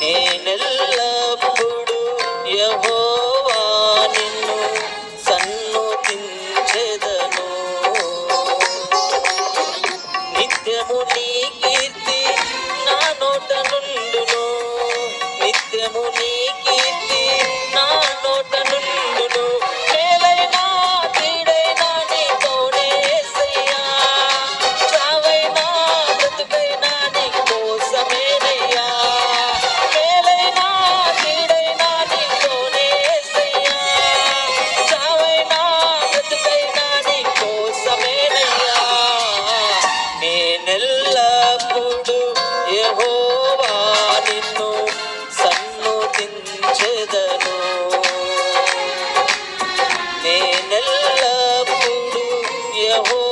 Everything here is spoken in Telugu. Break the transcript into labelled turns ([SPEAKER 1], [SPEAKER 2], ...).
[SPEAKER 1] నేనెల్లప్పుడు యహోవా నిన్ను సన్నుతించెదను నిత్యము నీ కీర్తి నా నోట నుండును. నిత్యము నీ Oh. whole